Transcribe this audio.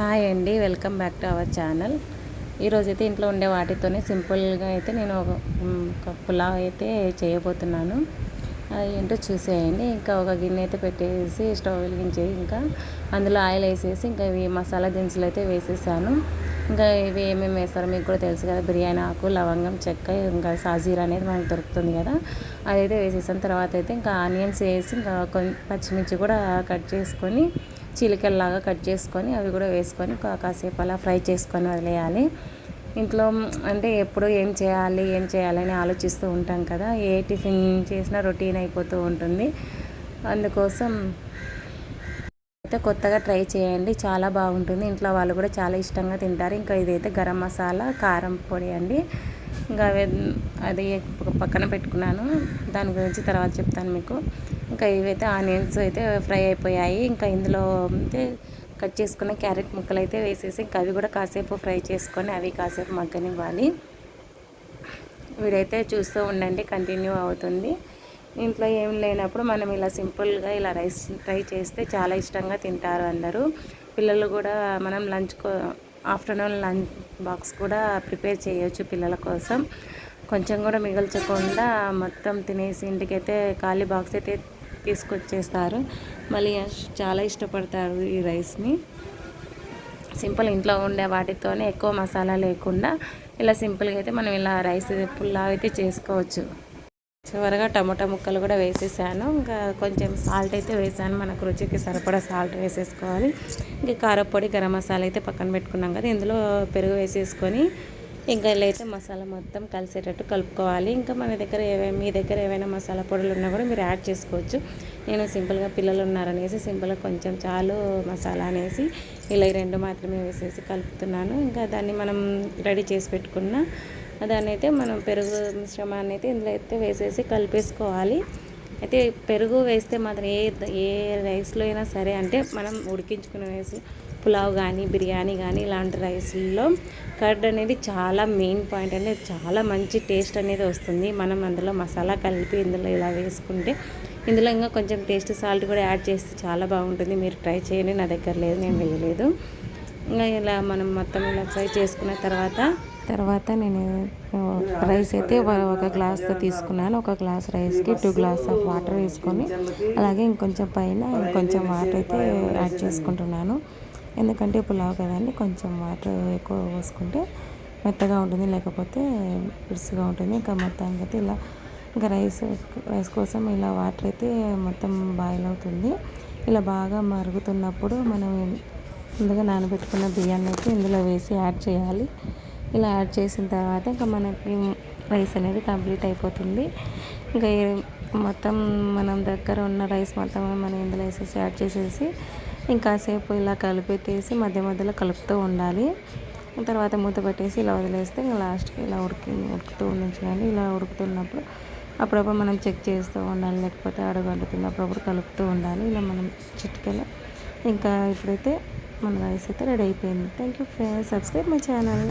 Hi అండి welcome back to our channel. ఈరోజైతే ఇంట్లో ఉండే వాటితోనే సింపుల్గా అయితే నేను ఒక పులావ్ అయితే చేయబోతున్నాను. అది ఏంటో చూసేయండి. ఇంకా ఒక గిన్నె అయితే పెట్టేసి స్టవ్ వెలిగించి ఇంకా అందులో ఆయిల్ వేసేసి ఇంకా ఇవి మసాలా దినుసులు అయితే వేసేసాను. ఇంకా ఇవి ఏమేమి వేస్తారో మీకు కూడా తెలుసు కదా. బిర్యానీ ఆకు లవంగం చెక్క ఇంకా సాజీరా అనేది మనకు దొరుకుతుంది కదా. అదైతే వేసేసాను. తర్వాత అయితే ఇంకా ఆనియన్స్ వేసి ఇంకా కొంచెం పచ్చిమిర్చి కూడా కట్ చేసుకొని చిలికల్లాగా కట్ చేసుకొని అవి కూడా వేసుకొని కాసేపు అలా ఫ్రై చేసుకొని వదిలేయాలి. ఇంట్లో అంటే ఎప్పుడు ఏం చేయాలి ఏం చేయాలని ఆలోచిస్తూ ఉంటాం కదా. ఏ టిఫిన్ చేసినా రొటీన్ అయిపోతూ ఉంటుంది. అందుకోసం అయితే కొత్తగా ట్రై చేయండి. చాలా బాగుంటుంది. ఇంట్లో వాళ్ళు కూడా చాలా ఇష్టంగా తింటారు. ఇంకా ఇదైతే గరం మసాలా కారం పొడి అండి. ఇంకా అది పక్కన పెట్టుకున్నాను. దాని గురించి తర్వాత చెప్తాను మీకు. ఇంకా ఇవైతే ఆనియన్స్ అయితే ఫ్రై అయిపోయాయి. ఇంకా ఇందులో అయితే కట్ చేసుకున్న క్యారెట్ ముక్కలు అయితే వేసేసి ఇంకా అవి కూడా కాసేపు ఫ్రై చేసుకొని అవి కాసేపు మగ్గనివ్వాలి. వీడైతే చూస్తూ ఉండండి కంటిన్యూ అవుతుంది. ఇంట్లో ఏం లేనప్పుడు మనం ఇలా సింపుల్గా ఇలా రైస్ ట్రై చేస్తే చాలా ఇష్టంగా తింటారు అందరూ. పిల్లలు కూడా మనం లంచ్ ఆఫ్టర్నూన్ లంచ్ బాక్స్ కూడా ప్రిపేర్ చేయొచ్చు పిల్లల కోసం. కొంచెం కూడా మిగల్చకుండా మొత్తం తినేసి ఇంటికైతే ఖాళీ బాక్స్ అయితే తీసుకొచ్చేస్తారు. మళ్ళీ చాలా ఇష్టపడతారు ఈ రైస్ని. సింపుల్ ఇంట్లో ఉండే వాటితోనే ఎక్కువ మసాలా లేకుండా ఇలా సింపుల్గా అయితే మనం ఇలా రైస్ పుల్లా అయితే చేసుకోవచ్చు. చివరిగా టమాటా ముక్కలు కూడా వేసేసాను. ఇంకా కొంచెం సాల్ట్ అయితే వేసాను. మనకు రుచికి సరిపడా సాల్ట్ వేసేసుకోవాలి. ఇంకా కారపొడి గరం మసాలా అయితే పక్కన పెట్టుకున్నాం కదా. ఇందులో పెరుగు వేసేసుకొని ఇంకా ఇలా అయితే మసాలా మొత్తం కలిసేటట్టు కలుపుకోవాలి. ఇంకా మన దగ్గర ఏవైనా మీ దగ్గర ఏవైనా మసాలా పొడులు ఉన్నా కూడా మీరు యాడ్ చేసుకోవచ్చు. నేను సింపుల్గా పిల్లలు ఉన్నారనేసి సింపుల్గా కొంచెం చాలు మసాలా అనేసి ఇలా రెండు మాత్రమే వేసేసి కలుపుతున్నాను. ఇంకా దాన్ని మనం రెడీ చేసి పెట్టుకున్న దాన్ని అయితే మనం పెరుగు మిశ్రమాన్ని అయితే ఇందులో అయితే వేసేసి కలిపేసుకోవాలి. అయితే పెరుగు వేస్తే మాత్రం ఏ ఏ రైస్లో అయినా సరే అంటే మనం ఉడికించుకునే వేసి పులావ్ కానీ బిర్యానీ కానీ ఇలాంటి రైస్లో కర్డ్ అనేది చాలా మెయిన్ పాయింట్ అనేది చాలా మంచి టేస్ట్ అనేది వస్తుంది. మనం అందులో మసాలా కలిపి ఇందులో ఇలా వేసుకుంటే ఇందులో ఇంకా కొంచెం టేస్ట్ సాల్ట్ కూడా యాడ్ చేస్తే చాలా బాగుంటుంది. మీరు ట్రై చేయండి. నా దగ్గర లేదు నేను వేయలేదు. ఇంకా ఇలా మనం మొత్తం ఇలా ఫ్రై చేసుకున్న తర్వాత తర్వాత నేను రైస్ అయితే ఒక గ్లాస్తో తీసుకున్నాను. ఒక గ్లాస్ రైస్కి టూ గ్లాస్ ఆఫ్ వాటర్ వేసుకొని అలాగే ఇంకొంచెం పైన ఇంకొంచెం వాటర్ అయితే యాడ్ చేసుకుంటున్నాను. ఎందుకంటే పులావ్ కదండి కొంచెం వాటర్ ఎక్కువ పోసుకుంటే మెత్తగా ఉంటుంది లేకపోతే పిడుసుగా ఉంటుంది. ఇంకా మొత్తానికి అయితే ఇలా ఇంకా రైస్ రైస్ కోసం ఇలా వాటర్ అయితే మొత్తం బాయిల్ అవుతుంది. ఇలా బాగా మరుగుతున్నప్పుడు మనం ముందుగా నానబెట్టుకున్న బియ్యాన్ని అయితే ఇందులో వేసి యాడ్ చేయాలి. ఇలా యాడ్ చేసిన తర్వాత ఇంకా మనకి రైస్ అనేది కంప్లీట్ అయిపోతుంది. ఇంకా మొత్తం మనం దగ్గర ఉన్న రైస్ మొత్తం మనం ఇందులో వేసేసి యాడ్ చేసేసి ఇంకాసేపు ఇలా కలిపెట్టేసి మధ్య మధ్యలో కలుపుతూ ఉండాలి. తర్వాత మూత పెట్టేసి ఇలా వదిలేస్తే ఇంకా లాస్ట్కి ఇలా ఉడికి ఉడుకుతూ ఉండించాలి ఇలా ఉడుకుతున్నప్పుడు అప్పుడప్పుడు మనం చెక్ చేస్తూ ఉండాలి. లేకపోతే అడుగంటుతుంది అప్పుడప్పుడు కలుపుతూ ఉండాలి. ఇలా మనం చిటికలో ఇంకా ఇప్పుడైతే మన రైస్ అయితే రెడీ అయిపోయింది. Thank you friends subscribe my channel